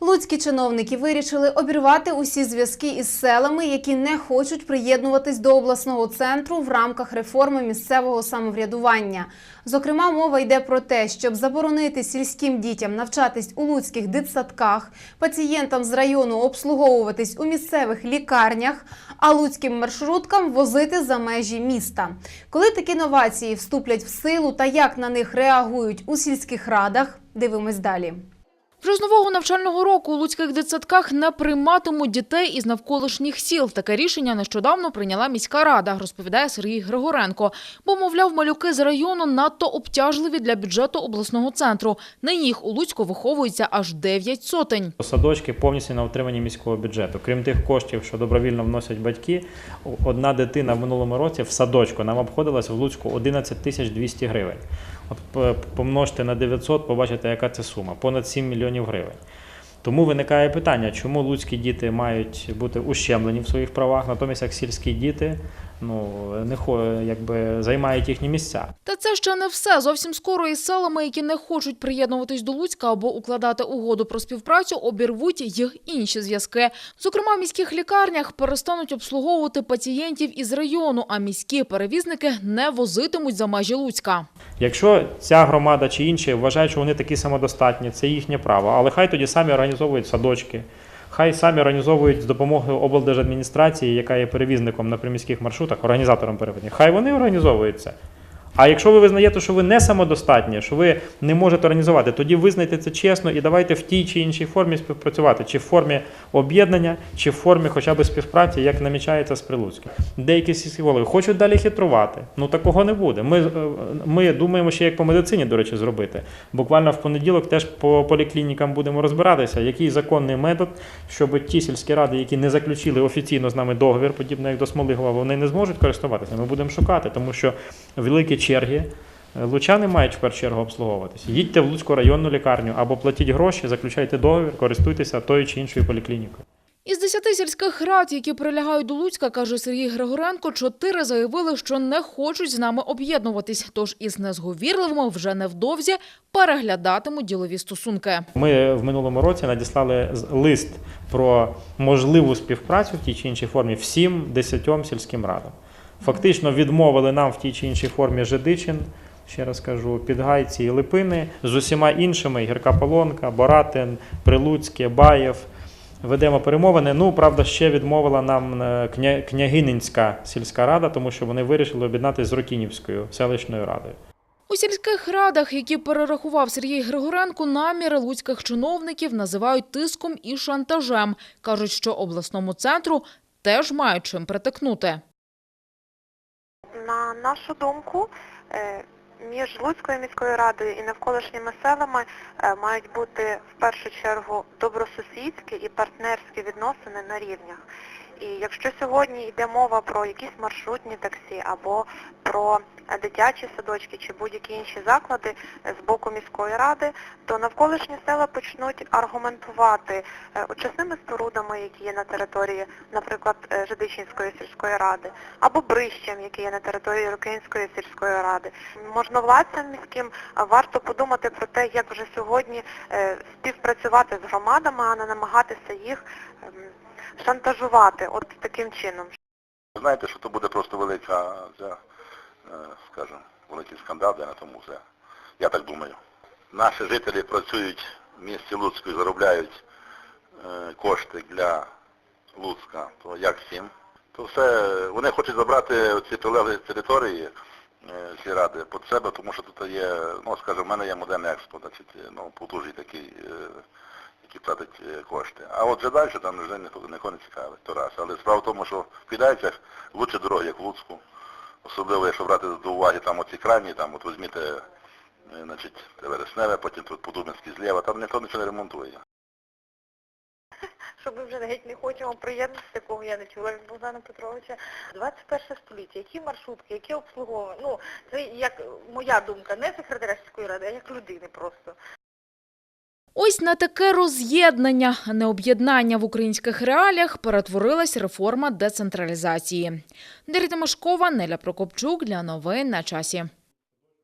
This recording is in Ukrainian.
Луцькі чиновники вирішили обірвати усі зв'язки із селами, які не хочуть приєднуватись до обласного центру в рамках реформи місцевого самоврядування. Зокрема, мова йде про те, щоб заборонити сільським дітям навчатись у луцьких дитсадках, пацієнтам з району обслуговуватись у місцевих лікарнях, а луцьким маршруткам возити за межі міста. Коли такі новації вступлять в силу та як на них реагують у сільських радах, дивимось далі. Вже з нового навчального року у луцьких дитсадках не прийматимуть дітей із навколишніх сіл. Таке рішення нещодавно прийняла міська рада, розповідає Сергій Григоренко. Бо, мовляв, малюки з району надто обтяжливі для бюджету обласного центру. Нині їх у Луцьку виховується аж 9 сотень. Садочки повністю на утриманні міського бюджету. Крім тих коштів, що добровільно вносять батьки, одна дитина в минулому році в садочку нам обходилась в Луцьку 11 тисяч 200 гривень. Помножте на 900, побачите, яка це сума понад 7 мільйонів гривень. Тому виникає питання, чому луцькі діти мають бути ущемлені в своїх правах, натомість як сільські діти ну, не хо- якби, займають їхні місця. Та це ще не все. Зовсім скоро із селами, які не хочуть приєднуватись до Луцька або укладати угоду про співпрацю, обірвуть їх інші зв'язки. Зокрема, в міських лікарнях перестануть обслуговувати пацієнтів із району, а міські перевізники не возитимуть за межі Луцька. Якщо ця громада чи інші вважають, що вони такі самодостатні, це їхнє право. Але хай тоді самі організовують садочки, хай самі організовують з допомогою облдержадміністрації, яка є перевізником на приміських маршрутах, організатором перевезення. Хай вони організовують це. А якщо ви визнаєте, що ви не самодостатні, що ви не можете організувати, тоді визнайте це чесно і давайте в тій чи іншій формі співпрацювати, чи в формі об'єднання, чи в формі хоча б співпраці, як намічається з Прилуцьким. Деякі сільські голови хочуть далі хитрувати. Ну такого не буде. Ми, е, ми думаємо ще як по медицині, до речі, зробити. Буквально в понеділок теж по поліклінікам будемо розбиратися, який законний метод, щоб ті сільські ради, які не заключили офіційно з нами договір, подібно як до Смолигова, вони не зможуть користуватися. Ми будемо шукати, тому що великі черги. е, Лучани мають в першу чергу обслуговуватися. Їдьте в Луцьку районну лікарню або платіть гроші, заключайте договір, користуйтеся тою чи іншою поліклінікою. Із десяти сільських рад, які прилягають до Луцька, каже Сергій Григоренко, чотири заявили, що не хочуть з нами об'єднуватись. Тож із незговірливими вже невдовзі переглядатимуть ділові стосунки. Ми в минулому році надіслали лист про можливу співпрацю в тій чи іншій формі всім десятьом сільським радам. Фактично відмовили нам в тій чи іншій формі Жидичин, ще раз кажу, Підгайці і Липини, з усіма іншими Гірка Полонка, Боратин, Прилуцьке, Баєв. Ведемо перемовини. Ну, правда, ще відмовила нам е, княгининська сільська рада, тому що вони вирішили об'єднатися з Рокінівською селищною радою. У сільських радах, які перерахував Сергій Григоренко, наміри луцьких чиновників називають тиском і шантажем. Кажуть, що обласному центру теж мають чим притикнути. На нашу думку, е, між Луцькою міською радою і навколишніми селами е, мають бути в першу чергу добросусідські і партнерські відносини на рівнях. І якщо сьогодні йде мова про якісь маршрутні таксі або про дитячі садочки чи будь-які інші заклади з боку міської ради, то навколишні села почнуть аргументувати е, очисними спорудами, які є на території, наприклад, е, Жидичинської сільської ради, або брищем, який є на території Рокинської сільської ради. Можновладцям міським е, варто подумати про те, як вже сьогодні співпрацювати з громадами, а не намагатися їх ем, шантажувати от таким чином. Знаєте, що то буде просто велика, ця, е, скажімо, великий скандал де на тому все. Я так думаю. Наші жителі працюють в місті Луцьку і заробляють е, кошти для Луцька, то як всім. То все, вони хочуть забрати ці прилеглі території е, ці під себе, тому що тут є, ну скажімо, в мене є модерний експорт, значить, ну, потужний такий, який е, кошти. А от вже далі там вже ніхто не цікавить, то раз. Але справа в тому, що в Кидайцях лучше дороги, як в Луцьку. Особливо, якщо брати до уваги там оці крайні, там от візьміть, е, значить, Вересневе, потім тут Подубинський зліва, там ніхто нічого не ремонтує. Що ми вже геть не хочемо приєднатися, такого я не чула від Богдана Петровича. 21 століття, які маршрутки, які обслуговування. Ну, це як моя думка, не секретаря сільської ради, а як людини просто. Ось на таке роз'єднання, не об'єднання в українських реаліях перетворилась реформа децентралізації. Дар'я Тимошкова, Неля Прокопчук для новин на часі.